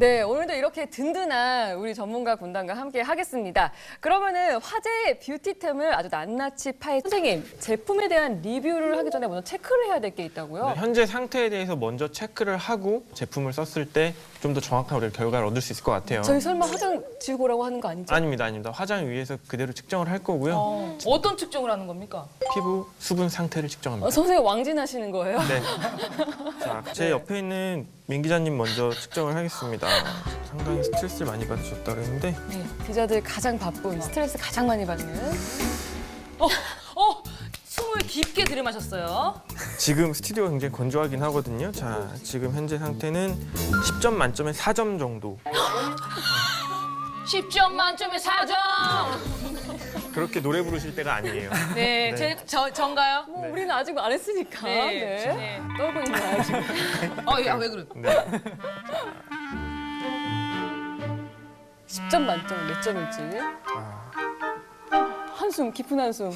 네, 오늘도 이렇게 든든한 우리 전문가 군단과 함께 하겠습니다. 그러면은 화제의 뷰티템을 아주 낱낱이 파헤 선생님 제품에 대한 리뷰를 하기 전에 먼저 체크를 해야 될 게 있다고요? 네, 현재 상태에 대해서 먼저 체크를 하고 제품을 썼을 때 좀 더 정확한 우리 결과를 얻을 수 있을 것 같아요. 저희 설마 화장 지우고 오라고 하는 거 아니죠? 아닙니다, 아닙니다. 화장 위에서 그대로 측정을 할 거고요. 어, 어떤 측정을 하는 겁니까? 피부 수분 상태를 측정합니다. 어, 선생님 왕진하시는 거예요? 네. 자, 제 옆에 있는 민 기자님 먼저 측정을 하겠습니다. 상당히 스트레스를 많이 받으셨다 그랬는데 네, 기자들 가장 바쁜 스트레스 가장 많이 받는 어, 숨을 깊게 들이마셨어요. 지금 스튜디오가 굉장히 건조하긴 하거든요. 자, 지금 현재 상태는 10점 만점에 4점 정도. 10점 만점에 4점. 그렇게 노래 부르실 때가 아니에요. 네, 네. 제 저, 전가요? 뭐 우리는 아직 안 했으니까 네. 네. 네. 떨고 있나요 지금? 어, 야, 왜 그래? 네. 10점 만점에 몇 점일지 아, 한숨 깊은 한숨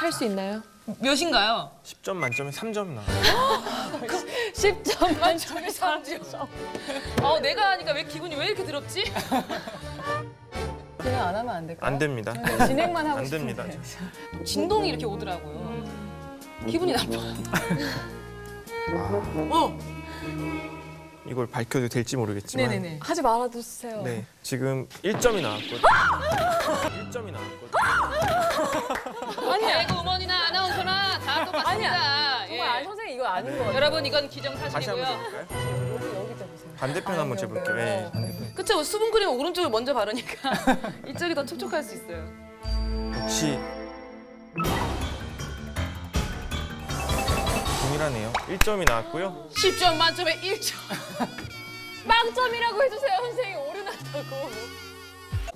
살 수 있나요? 몇인가요? 10점 만점에 3점 나와요. 10점 만점에 3점. 어, 내가 하니까 왜 기분이 왜 이렇게 더럽지? 그냥 안 하면 안 될까요? 안 됩니다. 진행만 하고 안 싶은데. 됩니다. 진동이 이렇게 오더라고요. 기분이 나빠. 어, 이걸 밝혀도 될지 모르겠지만 네네네. 하지 말아주세요. 네, 지금 1점이 나왔거든요. 1점이 나왔거든요. 아니야. 개그 우먼이나 아나운서나 다 똑같습니다. 정말 아니, 선생님 이거 아닌 거 같아요. 여러분 이건 다시 한번 기정사실이고요. 재볼까요? 반대편 한번 아, 재볼게요. 여기, 네, 여기. 반대편. 그쵸 수분 크림 오른쪽을 먼저 바르니까 이쪽이 더 촉촉할 수 있어요. 역시 동일하네요. 1점이 나왔고요. 10점 만점에 1점. 빵점이라고 해주세요 선생님 오르났다고.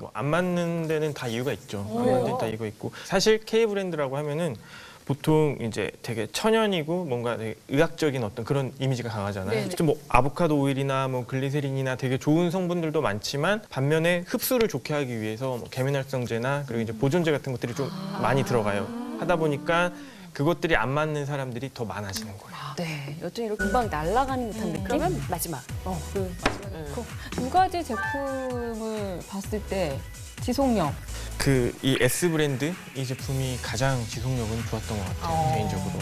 뭐안 맞는 데는 다 이유가 있죠. 안? 맞는 데는 다 이유가 있고 사실 K 브랜드라고 하면은 보통 이제 되게 천연이고 뭔가 되게 의학적인 어떤 그런 이미지가 강하잖아요. 네네. 실제 뭐 아보카도 오일이나 뭐 글리세린이나 되게 좋은 성분들도 많지만 반면에 흡수를 좋게 하기 위해서 뭐 계면활성제나 그리고 이제 보존제 같은 것들이 좀 많이 들어가요. 하다 보니까 그것들이 안 맞는 사람들이 더 많아지는 거예요. 네, 여튼 이렇게 금방 날아가는 듯한 느낌. 그러면 마지막. 어, 그 마지막에 넣고 두 가지 제품을 봤을 때 지속력 그 이 S 브랜드 이 제품이 가장 지속력은 좋았던 것 같아요 어. 개인적으로.